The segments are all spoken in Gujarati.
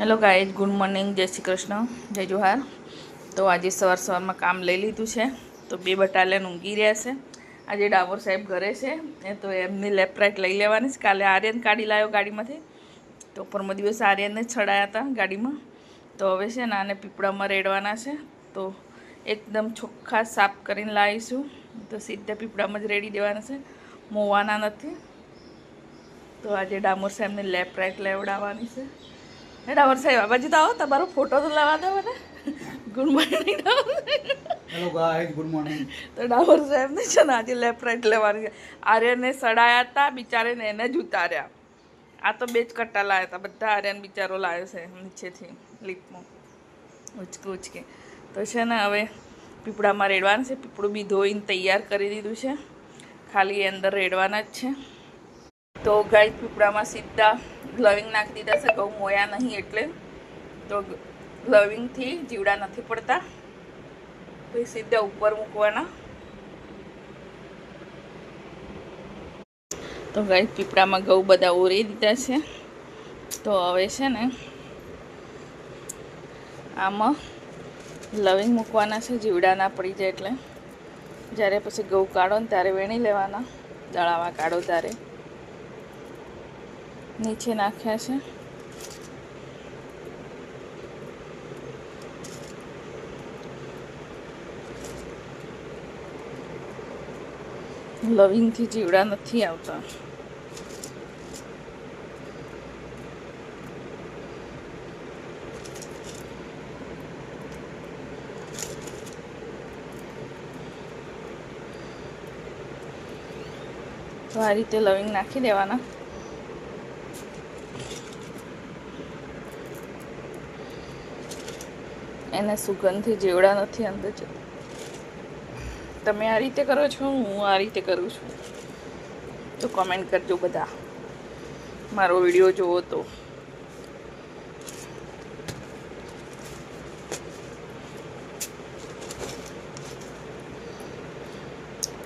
હેલો ગાઈઝ, ગુડ મોર્નિંગ, જય શ્રી કૃષ્ણ, જય જોહાર. તો આજે સવાર સવારમાં કામ લઈ લીધું છે, તો બે બટાલિયન ઊંઘી રહ્યા છે. આજે ડામોર સાહેબ ઘરે છે, એ તો એમની લેફ્ટ રાઈટ લઈ લેવાની છે. કાલે આર્યન કાઢી લાવ્યો ગાડીમાંથી. તો પરમો દિવસ આર્યનને જ ચડાયા હતા ગાડીમાં. તો હવે છે ને આને પીપળામાં રેડવાના છે. તો એકદમ ચોખ્ખા સાફ કરીને લાવીશું. તો સીધા પીપળામાં જ રેડી દેવાના છે. મોવાના નથી. તો આજે ડામોર સાહેબને રાઈટ લેવડાવવાની છે. હે ડામોર સાહેબ આ બાજુ તો આવો તમારો ફોટો તો લેવા દો મને. Good morning hello guys good morning તો ડાબર સાહેબને છે ને આજે લેફ્ટ રાઈટ લેવાની છે. આર્યનને સડાયા હતા બિચારેને એને જ ઉતાર્યા. આ તો બે જ કટ્ટા લાવ્યા હતા બધા આર્યન બિચારો લાવ્યો છે નીચેથી લિફ્ટમાં. ઉચકે ઉચકે. તો છે ને હવે પીપળામાં રેડવાનું છે પીપળું બી ધોઈને તૈયાર કરી દીધું છે. ખાલી અંદર રેડવાના જ છે. તો ગાય પીપળામાં સીધા ગ્લવિંગ નાખી દીધા છે, ઘઉં મોયા નહીં એટલે. તો ગ્લવિંગથી જીવડા નથી પડતા. પછી સીધા ઉપર મૂકવાના. તો ગાય પીપળામાં ઘઉં બધા ઓરી દીધા છે. તો હવે છે ને, આમાં લવિંગ મૂકવાના છે, જીવડા ના પડી જાય એટલે. જ્યારે પછી ઘઉં કાઢો ને ત્યારે વેણી લેવાના. દળાવા કાઢો ત્યારે. નીચે નાખ્યા છે. લવિંગથી જીવડા નથી આવતા. તો આ રીતે લવિંગ નાખી દેવાના. એને સુગંધથી જેવડા નથી અંદર જતા. તમે આ રીતે કરો છો, હું આ રીતે કરું છું. તો કોમેન્ટ કરજો બધા. મારો વીડિયો જુઓ તો.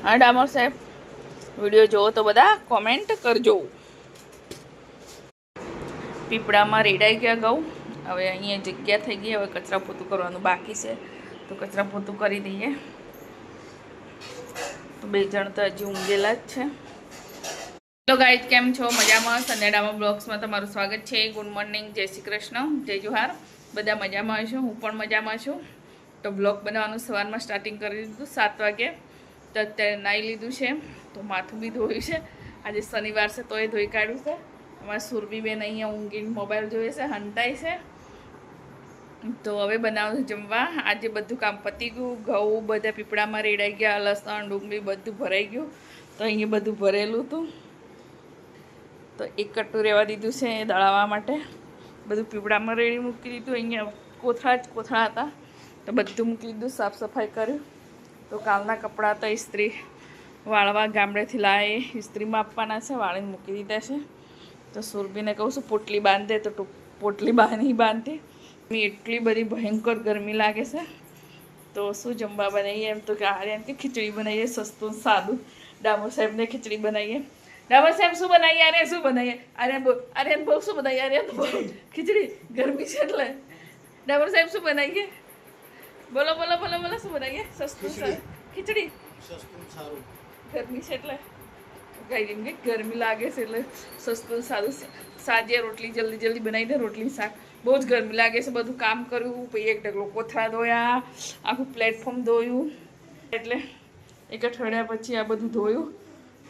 હા, ડામોર સાહેબ, વીડિયો જુઓ તો બધા કોમેન્ટ કરજો. પીપળામાં રેડાઈ ગયા ઘઉં. હવે અહીંયા જગ્યા થઈ ગઈ, હવે કચરા પોતું કરવાનું બાકી છે. તો કચરા પોતું કરી દઈએ. તો બે જણ તો હજી ઊંઘેલા જ છે. હેલો ગાઈડ કેમ છો? મજામાં? સનેડામાં બ્લોગ્સમાં તમારું સ્વાગત છે. ગુડ મોર્નિંગ જય શ્રી કૃષ્ણ. જય જોહાર. બધા મજામાં હશો? હું પણ મજામાં છું. તો બ્લોગ બનાવવાનું સવારમાં સ્ટાર્ટિંગ કરી દીધું, સાત વાગે. તો અત્યારે નાહી લીધું છે. તો માથું બી ધોયું છે. આજે શનિવાર છે, તોય ધોઈ કાઢ્યું છે. અમારા સુરભીબેન અહીંયા ઊંઘીને મોબાઈલ જોઈએ છે હંટાય છે. તો હવે બનાવું જમવા. આજે બધું કામ પતી ગયું. ઘઉં, બધા પીપળામાં રેડાઈ ગયા. લસણ, ડુંગળી બધું ભરાઈ ગયું. તો અહીંયા બધું ભરેલું હતું. તો એક કટ્ટું રહેવા દીધું છે દળાવવા માટે. બધું પીપળામાં રેડી મૂકી દીધું. અહીંયા કોથળા જ કોથળા હતા. તો બધું મૂકી દીધું, સાફ સફાઈ કર્યું તો કાલના કપડાં તો ઇસ્ત્રી વાળવા ગામડેથી લાવે, ઇસ્ત્રીમાં આપવાના છે, વાળીને મૂકી દીધા છે. તો સુરભીને કહું છું, પોટલી બાંધે તો પોટલી બાંધી બાંધતી એટલી બધી ભયંકર ગરમી લાગે છે. તો શું જમવા બનાવીએ? એમ તો કે આર્યન કે ખીચડી બનાવીએ સસ્તું સાદું. ડામોર સાહેબને ખીચડી બનાવીએ. ડામોર સાહેબ શું બનાવીએ? અરે શું બનાવીએ? અરે અરે બહુ બોલ શું બનાવીએ? અરે બોલ ખીચડી. ગરમી છે એટલે. ડામોર સાહેબ શું બનાવીએ? બોલો બોલો બોલો બોલો શું બનાવીએ? સસ્તું સારું. ખીચડી? સસ્તું સારું. ગરમી છે એટલે. કઈ એમ કે ગરમી લાગે છે એટલે સસ્તું ને સારું. સાજે રોટલી જલ્દી જલ્દી બનાવી દે રોટલી શાક. બહુ જ ગરમી લાગે છે. બધું કામ કર્યું, પછી એક ઢગલો કોથળા ધોયા, આખું પ્લેટફોર્મ ધોયું. એટલે એક અઠવાડિયા પછી આ બધું ધોયું.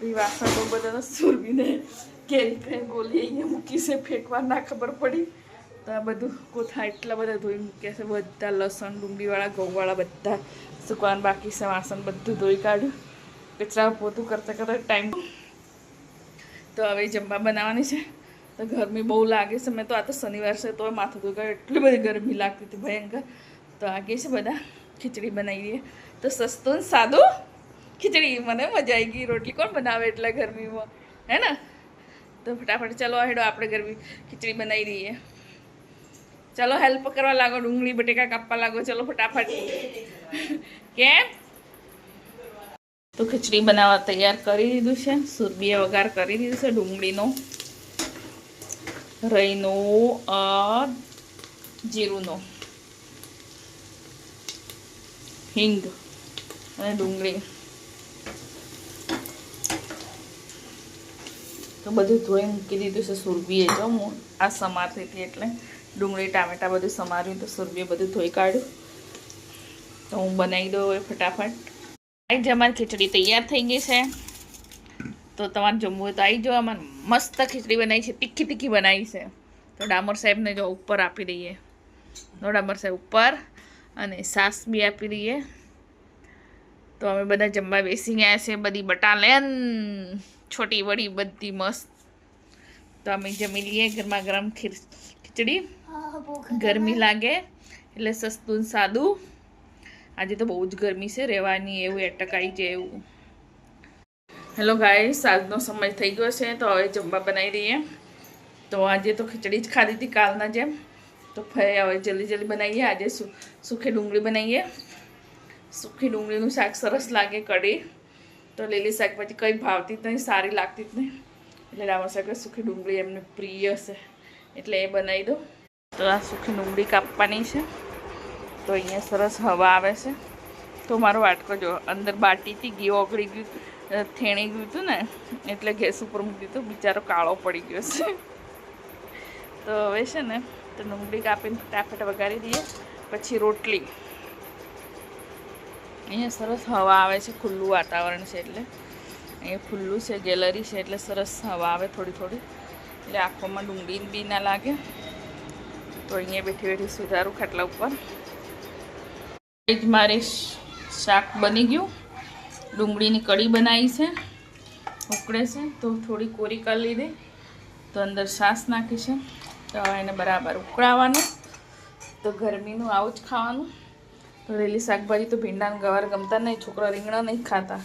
પછી વાસણ બહુ બધા સુરવીને કેરી ખાઈ ગોલી અહીંયા મૂકી છે. ફેંકવા ના ખબર પડી. તો આ બધું કોથળા એટલા બધા ધોઈ મૂક્યા છે. બધા લસણ, ડુંગળીવાળા, ઘઉંવાળા બધા સુકવાનું બાકી છે. વાસણ બધું ધોઈ કાઢ્યું. કચરા પોતું કરતાં કરતાં ટાઈમ. તો હવે જમવા બનાવવાની છે. તો ગરમી બહુ લાગે છે. મેં તો આ તો શનિવાર છે, તો માથું દુખાય એટલી બધી ગરમી લાગતી હતી ભયંકર. તો આગે છે બધા, ખીચડી બનાવી દઈએ તો સસ્તું ને સાદું ખીચડી. મને મજા આવી ગઈ. રોટલી કોણ બનાવે એટલા ગરમીમાં? હે ને? તો ફટાફટ ચાલો હેડો આપણે ગરમી ખીચડી બનાવી દઈએ. ચાલો હેલ્પ કરવા લાગો, ડુંગળી, બટેકા કાપવા લાગો. ચાલો ફટાફટ. કેમ? તો ખીચડી બનાવવા તૈયાર કરી દીધું છે. સુરબીએ વઘાર કરી દીધું છે ડુંગળીનો. રઈનો અ જીરુંનો હિંગ અને ડુંગળી તો બધું ધોઈ મૂકી દીધું છે, સુરભીએ. જો હું આ સમારતી હતી એટલે ડુંગળી, ટામેટા બધું સમાર્યું તો સુરભીએ બધું ધોઈ કાઢ્યું. તો હું બનાવી દઉં હવે ફટાફટ. આવી જ અમારી ખીચડી તૈયાર થઈ ગઈ છે. તો તમારે જમવું હોય તો આવી જાઓ અમારે મસ્ત ખીચડી બનાવી છે, તીખી તીખી બનાવી છે. તો ડામર સાહેબને જો ઉપર આપી દઈએ. તો ડામર સાહેબ ઉપર અને સાસ બી આપી દઈએ. તો અમે બધા જમવા બેસી ગયા છે, બધી બટાલેન, છોટી વડી બધી મસ્ત. તો અમે જમી લઈએ ગરમા ગરમ ખીચડી. ગરમી લાગે એટલે સસ્તું સાદું. આજે તો બહુ જ ગરમી છે, રહેવાની એવું, એટકાઈ જાય એવું. હેલો ગાઈસ, આજનો સમય થઈ ગયો છે તો હવે જમવા બનાવી દઈએ. તો આજે તો ખીચડી જ ખાધી હતી કાલના જેમ. તો ફરી હવે જલ્દી જલ્દી બનાવીએ. આજે સુખી ડુંગળી બનાવીએ. સુખી ડુંગળીનું શાક સરસ લાગે કઢી. તો લીલી શાકભાજી કંઈ ભાવતી જ નહીં, સારી લાગતી જ નહીં. એટલે ડામર શાક સુખી ડુંગળી એમને પ્રિય છે. એટલે એ બનાવી દો તો આ સુખી ડુંગળી કાપવાની છે. તો અહીંયા સરસ હવા આવે છે. તો મારો વાટકો જો અંદર બાટીથી ઘી ઓગળી ગયું થેણી ગયું હતું ને, એટલે ગેસ ઉપર મૂકી દીધું. બિચારો કાળો પડી ગયો છે. તો હવે છે ને તો ડુંગળી કાપીને ફટાફટ વગાડી દઈએ. પછી રોટલી. અહીંયા સરસ હવા આવે છે, ખુલ્લું વાતાવરણ છે એટલે. અહીંયા ખુલ્લું છે, ગેલેરી છે, એટલે સરસ હવા આવે થોડી થોડી. એટલે આંખોમાં ડુંગળી બી ના લાગે. તો અહીંયા બેઠી બેઠી સુધારું ખાટલા ઉપર. જ મારે શાક બની ગયું. ડુંગળીની કઢી બનાવી છે, ઉકળે છે, તો થોડી કોરી કરી લીધી, તો અંદર છાશ નાખી છે, તો એને બરાબર ઉકળાવવાનું તો ગરમીનું આવું જ ખાવાનું રેલી શાકભાજી તો ભીંડાને ગવાર ગમતા નહીં, છોકરા રીંગણા નહીં ખાતા,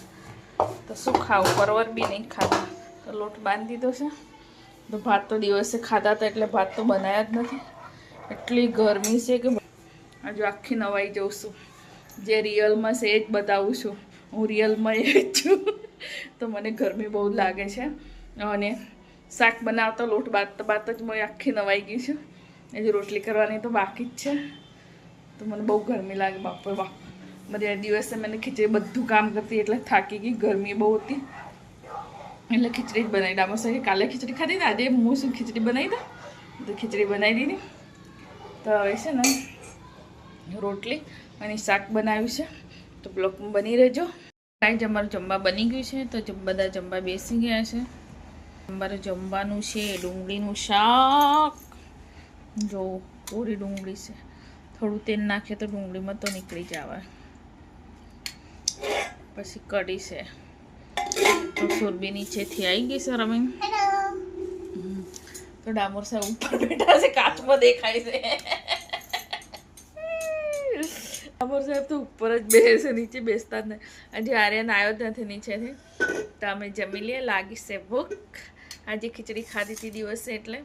તો શું ખાવું, પરવર બી નહીં ખાતા, તો લોટ બાંધી દીધો છે, તો ભાત તો દિવસે ખાતા હતા, એટલે ભાત તો બનાવ્યા જ નથી, એટલી ગરમી છે કે, હજુ આખી નવાઈ જઉં છું, જે રિયલમાં છે એ જ બતાવું છું. હું રિયલમાં એ જ છું. તો મને ગરમી બહુ લાગે છે. અને શાક બનાવતા, લોટ બાત બાત જ મેં આખી નવાઈ ગઈ છું. હજી રોટલી કરવાની તો બાકી જ છે. તો મને બહુ ગરમી લાગે, બાપરે બાપ. બધા દિવસે મને ખીચડી બધું કામ કરતી એટલે થાકી ગઈ, ગરમી બહુ હતી. એટલે ખીચડી જ બનાવી ડામર સાહેબ કાલે ખીચડી ખાધી ને, આજે હું શું ખીચડી બનાવી દઉં? તો ખીચડી બનાવી દીધી. તો હવે છે ને, રોટલી અને શાક બનાવ્યું છે. તો બ્લોક બની રહેજો. કાંઈ જ અમારું જમવા બની ગયું છે તો બધા જમવા બેસી ગયા છે. અમારે જમવાનું છે ડુંગળીનું શાક. જો પૂરી ડુંગળી છે. થોડું તેલ નાખીએ તો ડુંગળીમાં તો નીકળી જવા પછી કઢી છે. તો સુરબી નીચેથી આવી ગઈ સર અમે તો ડામોર સાહેબ ઉપર બેઠા છે કાચમાં દેખાય છે. ડામોર સાહેબ તો ઉપર જ બેસે નીચે બેસતા જ નહીં. આજે આર્યન આવ્યો જ નથી નીચેથી. તો અમે જમી લઈએ લાગી છે ભૂખ. આજે ખીચડી ખાધી હતી દિવસે એટલે.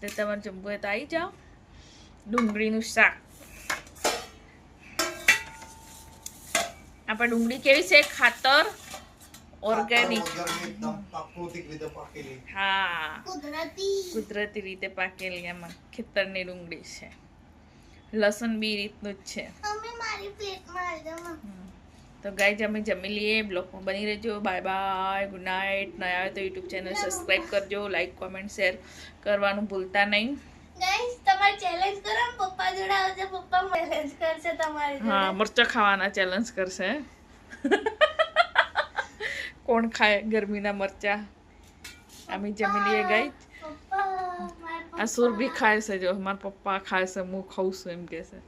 તો તમારે જમવું હોય તો આવી જાઓ. ડુંગળીનું શાક. આપણે ડુંગળી કેવી છે? ખાતર ઓર્ગેનિક. હા. કુદરતી. કુદરતી રીતે પાકેલી એમાં ખેતરની ડુંગળી છે. લસણ બી રીતનું જ છે. તો ગાય અમે જમી લઈએ. બ્લોગમાં બની રહેજો. બાય બાય ગુડ નાઇટ ના આવે તો યુટ્યુબ ચેનલ સબસ્ક્રાઈબ કરજો. લાઈક કોમેન્ટ શેર કરવાનું ભૂલતા નહીં. હા મરચાં ખાવાના ચેલેન્જ કરશે. કોણ ખાય ગરમીના મરચાં? અમે જમી લઈએ મારા આ સુરભી ખાય છે, જો મારા પપ્પા ખાય છે, હું ખાઉં છું એમ કહે છે.